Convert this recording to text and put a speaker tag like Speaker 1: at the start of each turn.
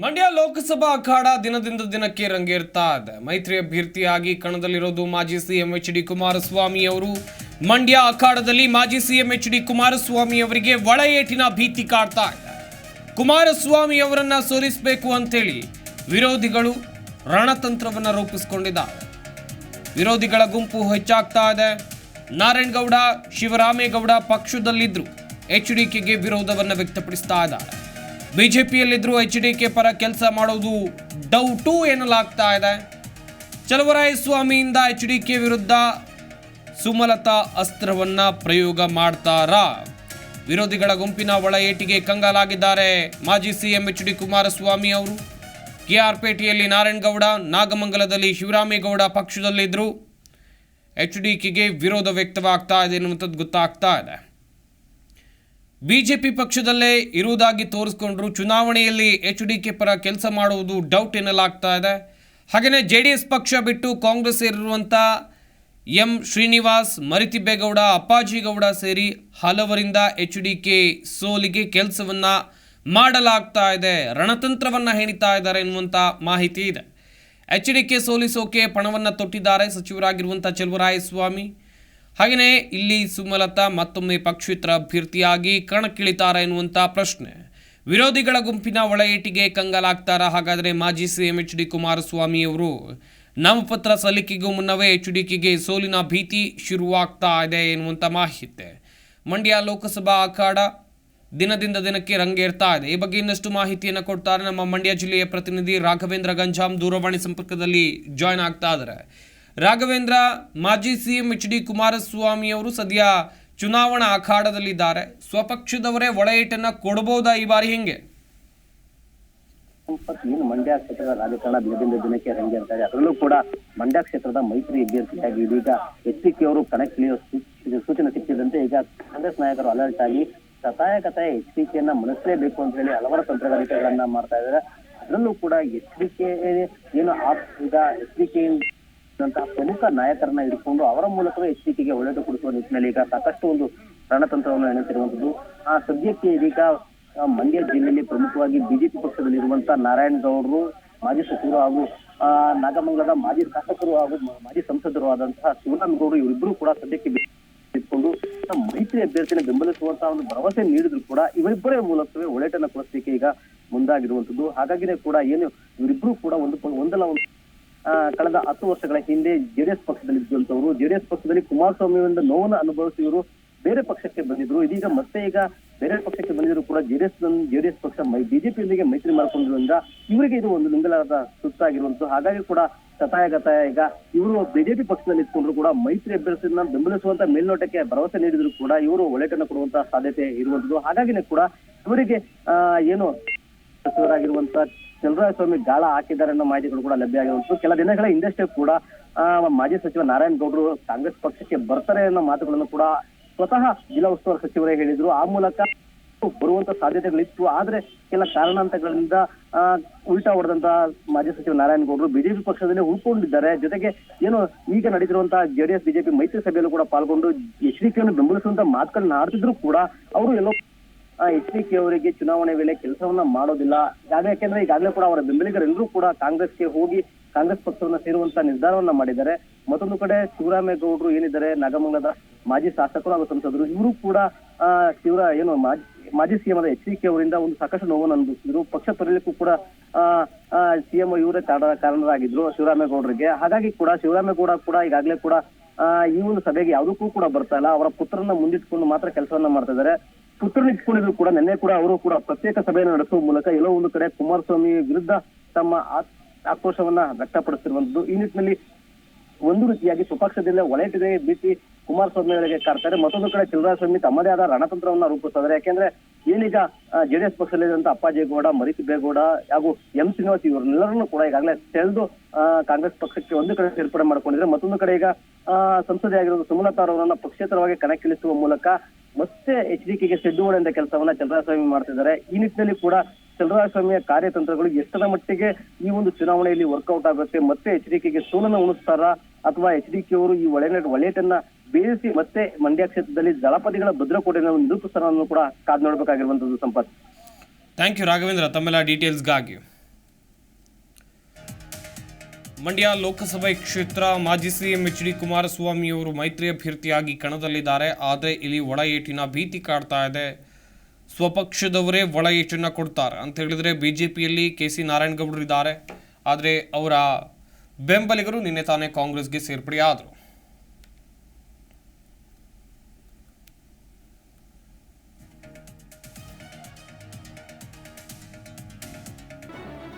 Speaker 1: ಮಂಡ್ಯ ಲೋಕಸಭಾ ಅಖಾಡ ದಿನದಿಂದ ದಿನಕ್ಕೆ ರಂಗೇರ್ತಾ ಇದೆ. ಮೈತ್ರಿ ಅಭ್ಯರ್ಥಿಯಾಗಿ ಕಣದಲ್ಲಿರೋದು ಮಾಜಿ ಸಿಎಂ ಎಚ್ ಡಿ ಕುಮಾರಸ್ವಾಮಿ ಅವರು. ಮಂಡ್ಯ ಅಖಾಡದಲ್ಲಿ ಮಾಜಿ ಸಿಎಂ ಎಚ್ ಡಿ ಕುಮಾರಸ್ವಾಮಿ ಅವರಿಗೆ ಒಳ ಏಟಿನ ಭೀತಿ ಕಾಡ್ತಾ ಇದೆ. ಕುಮಾರಸ್ವಾಮಿ ಅವರನ್ನ ಸೋಲಿಸಬೇಕು ಅಂತೇಳಿ ವಿರೋಧಿಗಳು ರಣತಂತ್ರವನ್ನ ರೂಪಿಸಿಕೊಂಡಿದ್ದಾರೆ. ವಿರೋಧಿಗಳ ಗುಂಪು ಹೆಚ್ಚಾಗ್ತಾ ಇದೆ. ನಾರಾಯಣಗೌಡ, ಶಿವರಾಮೇಗೌಡ ಪಕ್ಷದಲ್ಲಿದ್ದರು ಎಚ್ ಡಿ ಕೆಗೆ ವಿರೋಧವನ್ನು ವ್ಯಕ್ತಪಡಿಸ್ತಾ ಇದ್ದಾರೆ. ಬಿಜೆಪಿಯಲ್ಲಿದ್ರು ಎಚ್ ಡಿ ಕೆ ಪರ ಕೆಲಸ ಮಾಡೋದು ಡೌಟು ಎನ್ನಲಾಗ್ತಾ ಇದೆ. ಚಲವರಾಯಸ್ವಾಮಿಯಿಂದ ಎಚ್ ಡಿ ಕೆ ವಿರುದ್ಧ ಸುಮಲತಾ ಅಸ್ತ್ರವನ್ನು ಪ್ರಯೋಗ ಮಾಡ್ತಾರಾ? ವಿರೋಧಿಗಳ ಗುಂಪಿನ ಒಳ ಏಟಿಗೆ ಕಂಗಾಲಾಗಿದ್ದಾರೆ ಮಾಜಿ ಸಿಎಂ ಎಚ್ ಡಿ ಕುಮಾರಸ್ವಾಮಿ ಅವರು. ಕೆಆರ್ಪೇಟೆಯಲ್ಲಿ ನಾರಾಯಣಗೌಡ, ನಾಗಮಂಗಲದಲ್ಲಿ ಶಿವರಾಮೇಗೌಡ ಪಕ್ಷದಲ್ಲಿದ್ದರು ಎಚ್ ಡಿ ಕೆಗೆ ವಿರೋಧ ವ್ಯಕ್ತವಾಗ್ತಾ ಇದೆ ಎನ್ನುವಂಥದ್ದು ಗೊತ್ತಾಗ್ತಾ ಇದೆ. ಬಿಜೆಪಿ ಪಕ್ಷದಲ್ಲೇ ಇರುವುದಾಗಿ ತೋರಿಸ್ಕೊಂಡ್ರು ಚುನಾವಣೆಯಲ್ಲಿ ಎಚ್ ಡಿ ಕೆ ಪರ ಕೆಲಸ ಮಾಡುವುದು ಡೌಟ್ ಎನ್ನಲಾಗ್ತಾ ಇದೆ. ಹಾಗೆಯೇ ಜೆ ಡಿ ಎಸ್ ಪಕ್ಷ ಬಿಟ್ಟು ಕಾಂಗ್ರೆಸ್ ಸೇರಿರುವಂಥ ಎಂ ಶ್ರೀನಿವಾಸ್, ಮರಿತಿಬ್ಬೇಗೌಡ, ಅಪ್ಪಾಜಿಗೌಡ ಸೇರಿ ಹಲವರಿಂದ ಎಚ್ ಡಿ ಕೆ ಸೋಲಿಗೆ ಕೆಲಸವನ್ನು ಮಾಡಲಾಗ್ತಾ ಇದೆ. ರಣತಂತ್ರವನ್ನು ಹೆಣಿತಾ ಇದ್ದಾರೆ ಎನ್ನುವಂಥ ಮಾಹಿತಿ ಇದೆ. ಎಚ್ ಡಿ ಕೆ ಸೋಲಿಸೋಕೆ ಪಣವನ್ನು ತೊಟ್ಟಿದ್ದಾರೆ ಸಚಿವರಾಗಿರುವಂಥ ಚೆಲುವರಾಯಸ್ವಾಮಿ. ಹಾಗೆಯೇ ಇಲ್ಲಿ ಸುಮಲತಾ ಮತ್ತೊಮ್ಮೆ ಪಕ್ಷೇತರ ಅಭ್ಯರ್ಥಿಯಾಗಿ ಕಣಕ್ಕಿಳಿತಾರ ಎನ್ನುವಂಥ ಪ್ರಶ್ನೆ. ವಿರೋಧಿಗಳ ಗುಂಪಿನ ಒಳ ಏಟಿಗೆ ಕಂಗಾಲಾಗ್ತಾರ? ಹಾಗಾದರೆ ಮಾಜಿ ಸಿಎಂ ಎಚ್ ಡಿ ಕುಮಾರಸ್ವಾಮಿ ಅವರು ನಾಮಪತ್ರ ಸಲ್ಲಿಕೆಗೂ ಮುನ್ನವೇ ಎಚ್ ಡಿ ಕೆಗೆ ಸೋಲಿನ ಭೀತಿ ಶುರುವಾಗ್ತಾ ಇದೆ ಎನ್ನುವಂಥ ಮಾಹಿತಿ. ಮಂಡ್ಯ ಲೋಕಸಭಾ ಅಖಾಡ ದಿನದಿಂದ ದಿನಕ್ಕೆ ರಂಗೇರ್ತಾ ಇದೆ. ಈ ಬಗ್ಗೆ ಇನ್ನಷ್ಟು ಮಾಹಿತಿಯನ್ನು ಕೊಡ್ತಾರೆ ನಮ್ಮ ಮಂಡ್ಯ ಜಿಲ್ಲೆಯ ಪ್ರತಿನಿಧಿ ರಾಘವೇಂದ್ರ ಗಂಜಾಮ್ ದೂರವಾಣಿ ಸಂಪರ್ಕದಲ್ಲಿ ಜಾಯ್ನ್ ಆಗ್ತಾ ಇದ್ದಾರೆ. ರಾಘವೇಂದ್ರ, ಮಾಜಿ ಸಿಎಂ ಎಚ್ ಡಿ ಕುಮಾರಸ್ವಾಮಿ ಅವರು ಸದ್ಯ ಚುನಾವಣಾ ಅಖಾಡದಲ್ಲಿದ್ದಾರೆ. ಸ್ವಪಕ್ಷದವರೇ ಒಳ ಏಟನ್ನ ಕೊಡಬಹುದಾ ಈ ಬಾರಿ ಹೆಂಗೆ?
Speaker 2: ಏನು ಮಂಡ್ಯ ಕ್ಷೇತ್ರದ ರಾಜಕಾರಣ ದಿನದಿಂದ ದಿನಕ್ಕೆ ರಂಗೇರ್ತಾ ಇದೆ. ಅದರಲ್ಲೂ ಕೂಡ ಮಂಡ್ಯ ಕ್ಷೇತ್ರದ ಮೈತ್ರಿ ಅಭ್ಯರ್ಥಿಯಾಗಿ ಇದೀಗ ಎಚ್ ಡಿ ಅವರು ಕಣಕ್ಕಿಳಿಯುವ ಸೂಚನೆ ಸಿಕ್ಕಿದಂತೆ ಈಗ ಕಾಂಗ್ರೆಸ್ ನಾಯಕರು ಅಲರ್ಟ್ ಆಗಿ ಕತಾಯ ಕತಾಯ ಎಚ್ ಡಿ ಕೆಯನ್ನ ಅಂತ ಹೇಳಿ ಹಲವಾರು ತಂತ್ರಗಾರಿಕೆಗಳನ್ನ ಮಾಡ್ತಾ ಇದ್ದಾರೆ. ಅದರಲ್ಲೂ ಕೂಡ ಎಚ್ ಡಿ ಕೆ ಏನು ಈಗ ಎಚ್ ಡಿ ಕೆ ಅಂತಹ ಪ್ರಮುಖ ನಾಯಕರನ್ನ ಇಟ್ಕೊಂಡು ಅವರ ಮೂಲಕವೇ ಎಚ್ ಡಿಕೆಗೆ ಒಳ್ಳೆದು ಕೊಡಿಸುವ ನಿಟ್ಟಿನಲ್ಲಿ ಈಗ ಸಾಕಷ್ಟು ಒಂದು ರಣತಂತ್ರವನ್ನು ಎಣಿಸಿರುವಂತದ್ದು ಆ ಸದ್ಯಕ್ಕೆ ಇದೀಗ ಮಂಡ್ಯ ಜಿಲ್ಲೆಯಲ್ಲಿ ಪ್ರಮುಖವಾಗಿ ಬಿಜೆಪಿ ಪಕ್ಷದಲ್ಲಿರುವಂತಹ ನಾರಾಯಣ ಗೌಡರು, ಮಾಜಿ ಸಚಿವರು ಹಾಗೂ ನಾಗಮಂಗಲದ ಮಾಜಿ ಶಾಸಕರು ಹಾಗೂ ಮಾಜಿ ಸಂಸದರು ಆದಂತಹ ಶಿವರಾಮೇಗೌಡರು ಇವರಿಬ್ಬರು ಕೂಡ ಸದ್ಯಕ್ಕೆ ಇಟ್ಕೊಂಡು ಮೈತ್ರಿ ಅಭ್ಯರ್ಥಿನ ಬೆಂಬಲಿಸುವಂತಹ ಒಂದು ಭರವಸೆ ನೀಡಿದ್ರು ಕೂಡ ಇವರಿಬ್ಬರೇ ಮೂಲಕವೇ ಒಳ್ಳೆಟನ್ನ ಕೊಡಿಸಲಿಕ್ಕೆ ಈಗ ಮುಂದಾಗಿರುವಂತದ್ದು. ಹಾಗಾಗಿನೇ ಕೂಡ ಏನು ಇವರಿಬ್ರು ಕೂಡ ಒಂದು ಒಂದಲ್ಲ ಒಂದು ಕಳೆದ ಹತ್ತು ವರ್ಷಗಳ ಹಿಂದೆ ಜೆಡಿಎಸ್ ಪಕ್ಷದಲ್ಲಿ ಇದ್ದಂತವರು ಜೆಡಿಎಸ್ ಪಕ್ಷದಲ್ಲಿ ಕುಮಾರಸ್ವಾಮಿಯಿಂದ ನೋವನ್ನು ಅನುಭವಿಸಿದ್ರು ಬೇರೆ ಪಕ್ಷಕ್ಕೆ ಬಂದಿದ್ರು. ಇದೀಗ ಮತ್ತೆ ಈಗ ಬೇರೆ ಪಕ್ಷಕ್ಕೆ ಬಂದಿದ್ರು ಕೂಡ ಜೆಡಿಎಸ್ ಜೆಡಿಎಸ್ ಪಕ್ಷ ಬಿಜೆಪಿಯೊಂದಿಗೆ ಮೈತ್ರಿ ಮಾಡಿಕೊಂಡಿರುವಂತ ಇವರಿಗೆ ಇದು ಒಂದು ಲಿಂಗಲಾದ ಸುತ್ತಾಗಿರುವಂತಹ ಹಾಗಾಗಿ ಕೂಡ ಸತಾಯ ಗತಾಯ ಈಗ ಇವರು ಬಿಜೆಪಿ ಪಕ್ಷದಲ್ಲಿ ಇಟ್ಕೊಂಡ್ರು ಕೂಡ ಮೈತ್ರಿ ಅಭ್ಯರ್ಥಿಯನ್ನ ಬೆಂಬಲಿಸುವಂತ ಮೇಲ್ನೋಟಕ್ಕೆ ಭರವಸೆ ನೀಡಿದ್ರು ಕೂಡ ಇವರು ಒಳೆಟನ್ನು ಕೊಡುವಂತಹ ಸಾಧ್ಯತೆ ಇರುವಂತದ್ದು. ಹಾಗಾಗಿನೇ ಕೂಡ ಇವರಿಗೆ ಏನು ಸಚಿವರಾಗಿರುವಂತ ಚಲರಾಯಸ್ವಾಮಿ ಗಾಳ ಹಾಕಿದ್ದಾರೆ ಅನ್ನೋ ಮಾಹಿತಿಗಳು ಕೂಡ ಲಭ್ಯ ಆಗಿರುವುದು ಕೆಲ ದಿನಗಳ ಹಿಂದಷ್ಟೇ ಕೂಡ ಮಾಜಿ ಸಚಿವ ನಾರಾಯಣ ಗೌಡರು ಕಾಂಗ್ರೆಸ್ ಪಕ್ಷಕ್ಕೆ ಬರ್ತಾರೆ ಅನ್ನೋ ಮಾತುಗಳನ್ನು ಕೂಡ ಸ್ವತಃ ಜಿಲ್ಲಾ ಉಸ್ತುವಾರಿ ಸಚಿವರೇ ಹೇಳಿದ್ರು. ಆ ಮೂಲಕ ಬರುವಂತ ಸಾಧ್ಯತೆಗಳಿತ್ತು. ಆದ್ರೆ ಕೆಲ ಕಾರಣಾಂತರಗಳಿಂದ ಉಲ್ಟಾ ಹೊಡೆದಂತ ಮಾಜಿ ಸಚಿವ ನಾರಾಯಣ ಗೌಡರು ಬಿಜೆಪಿ ಪಕ್ಷದಲ್ಲಿ ಉಳ್ಕೊಂಡಿದ್ದಾರೆ. ಜೊತೆಗೆ ಏನು ಈಗ ನಡೆದಿರುವಂತಹ ಜೆಡಿಎಸ್, ಬಿಜೆಪಿ ಮೈತ್ರಿ ಸಭೆಯಲ್ಲೂ ಕೂಡ ಪಾಲ್ಗೊಂಡು ಎಚ್ ಡಿ ಬೆಂಬಲಿಸುವಂತ ಮಾತುಗಳನ್ನ ಆಡ್ತಿದ್ರು ಕೂಡ ಅವರು ಎಲ್ಲೋ ಎಚ್ ಡಿ ಕೆ ಅವರಿಗೆ ಚುನಾವಣೆ ವೇಳೆ ಕೆಲಸವನ್ನ ಮಾಡೋದಿಲ್ಲ. ಯಾಕೆ- ಯಾಕೆಂದ್ರೆ ಈಗಾಗಲೇ ಕೂಡ ಅವರ ಬೆಂಬಲಿಗರೆಲ್ಲರೂ ಕೂಡ ಕಾಂಗ್ರೆಸ್ಗೆ ಹೋಗಿ ಕಾಂಗ್ರೆಸ್ ಪಕ್ಷವನ್ನ ಸೇರುವಂತ ನಿರ್ಧಾರವನ್ನ ಮಾಡಿದ್ದಾರೆ. ಮತ್ತೊಂದು ಕಡೆ ಶಿವರಾಮೇಗೌಡರು ಏನಿದ್ದಾರೆ, ನಾಗಮಂಗಲದ ಮಾಜಿ ಶಾಸಕರು ಹಾಗೂ ಸಂಸದರು, ಇವರು ಕೂಡ ಶಿವರ ಏನು ಮಾಜಿ ಮಾಜಿ ಸಿಎಂ ಎಚ್ ಡಿ ಕೆ ಅವರಿಂದ ಒಂದು ಸಾಕಷ್ಟು ನೋವನ್ನು ಅನುಭವಿಸಿದ್ರು. ಪಕ್ಷ ತೊರೆಯಲಿಕ್ಕೂ ಕೂಡ ಸಿಎಂ ಇವರೇ ಕಾರಣ, ಕಾರಣರಾಗಿದ್ರು ಶಿವರಾಮೇಗೌಡರಿಗೆ. ಹಾಗಾಗಿ ಕೂಡ ಶಿವರಾಮೇಗೌಡ ಕೂಡ ಈಗಾಗಲೇ ಕೂಡ ಈ ಒಂದು ಸಭೆಗೆ ಯಾವುದಕ್ಕೂ ಕೂಡ ಬರ್ತಾ ಇಲ್ಲ. ಅವರ ಪುತ್ರನ ಮುಂದಿಟ್ಕೊಂಡು ಮಾತ್ರ ಕೆಲಸವನ್ನ ಮಾಡ್ತಾ ಇದ್ದಾರೆ. ಪುತ್ರನ ಇಟ್ಕೊಂಡಿದ್ರು ಕೂಡ ನಿನ್ನೆ ಕೂಡ ಅವರು ಕೂಡ ಪ್ರತ್ಯೇಕ ಸಭೆಯನ್ನು ನಡೆಸುವ ಮೂಲಕ ಎಲ್ಲೋ ಒಂದು ಕಡೆ ಕುಮಾರಸ್ವಾಮಿ ವಿರುದ್ಧ ತಮ್ಮ ಆಕ್ರೋಶವನ್ನ ವ್ಯಕ್ತಪಡಿಸಿರುವಂತದ್ದು ಈ ನಿಟ್ಟಿನಲ್ಲಿ ಒಂದು ರೀತಿಯಾಗಿ ಸ್ವಪಕ್ಷದಿಂದ ಒಳಟಿದೆ ಬಿಸಿ ಕುಮಾರಸ್ವಾಮಿ ಅವರಿಗೆ ಕಾರ್ತಾರೆ ಮತ್ತೊಂದು ಕಡೆ ಸ್ವಾಮಿ ತಮ್ಮದೇ ಆದ ರಣತಂತ್ರವನ್ನ ರೂಪಿಸ್ತಾರೆ ಯಾಕೆಂದ್ರೆ ಏನೀಗ ಜೆಡಿಎಸ್ ಪಕ್ಷದಲ್ಲಿದ್ದಂತ ಅಪ್ಪಾಜೇಗೌಡ ಮರಿತಿಬ್ಬೇಗೌಡ ಹಾಗೂ ಎಂ ಶ್ರೀನಿವಾಸ್ ಇವರನ್ನೆಲ್ಲರನ್ನೂ ಕೂಡ ಈಗಾಗಲೇ ಸೆಳೆದು ಆ, ಕಾಂಗ್ರೆಸ್ ಪಕ್ಷಕ್ಕೆ ಒಂದು ಕಡೆ ಸೇರ್ಪಡೆ ಮಾಡ್ಕೊಂಡಿದ್ರೆ ಮತ್ತೊಂದು ಕಡೆ ಈಗ ಸಂಸದೆಯಾಗಿರುವ ಸುಮಲತಾ ಅವರನ್ನ ಪಕ್ಷೇತರವಾಗಿ ಕಣಕ್ಕಿಳಿಸುವ ಮೂಲಕ ಮತ್ತೆ ಎಚ್ ಡಿ ಕೆಗೆ ಸೆಡ್ಡು ಹೊಡೆಯುವಂತ ಕೆಲಸವನ್ನ ಚಂದ್ರಸ್ವಾಮಿ ಮಾಡ್ತಿದ್ದಾರೆ. ಈ ನಿಟ್ಟಿನಲ್ಲಿ ಕೂಡ ಚಂದ್ರಸ್ವಾಮಿಯ ಕಾರ್ಯತಂತ್ರಗಳು ಎಷ್ಟರ ಮಟ್ಟಿಗೆ ಈ ಒಂದು ಚುನಾವಣೆಯಲ್ಲಿ ವರ್ಕೌಟ್ ಆಗುತ್ತೆ, ಮತ್ತೆ ಎಚ್ ಡಿ ಕೆಗೆ ಸೋಲನ್ನು ಉಣಿಸ್ತಾರಾ, ಅಥವಾ ಎಚ್ ಡಿ ಅವರು ಈ ಒಳೆ ಒಳೆಯಟನ್ನ ಬೇಯಿಸಿ ಮತ್ತೆ ಮಂಡ್ಯ ಕ್ಷೇತ್ರದಲ್ಲಿ ದಳಪತಿಗಳ ಭದ್ರಕೋಟೆಯನ್ನು ನಿರೂಪಿಸ್ತಾರ ಕೂಡ ಕಾದ್ ನೋಡಬೇಕಾಗಿರುವಂತದ್ದು ಸಂಪತ್.
Speaker 1: Thank you Raghavendra. ತಮ್ಮೆಲ್ಲ ಡೀಟೇಲ್ಸ್ಗಾಗಿ ಮಂಡ್ಯ ಲೋಕಸಭೆ ಕ್ಷೇತ್ರ ಮಾಜಿ ಸಿಎಂ ಎಚ್ ಡಿ ಕುಮಾರಸ್ವಾಮಿ ಅವರು ಮೈತ್ರಿ ಅಭ್ಯರ್ಥಿಯಾಗಿ ಕಣದಲ್ಲಿದ್ದಾರೆ. ಆದರೆ ಇಲ್ಲಿ ಒಳ ಏಟಿನ ಭೀತಿ ಕಾಡ್ತಾ ಇದೆ. ಸ್ವಪಕ್ಷದವರೇ ಒಳ ಏಟಿನ ಕೊಡ್ತಾರೆ. ಅಂತ ಹೇಳಿದರೆ ಬಿ ಜೆ ಪಿಯಲ್ಲಿ ಕೆ ಸಿ ನಾರಾಯಣಗೌಡರು ಇದ್ದಾರೆ. ಆದರೆ ಅವರ ಬೆಂಬಲಿಗರು ನಿನ್ನೆ ತಾನೇ ಕಾಂಗ್ರೆಸ್ಗೆ ಸೇರ್ಪಡೆಯಾದರು.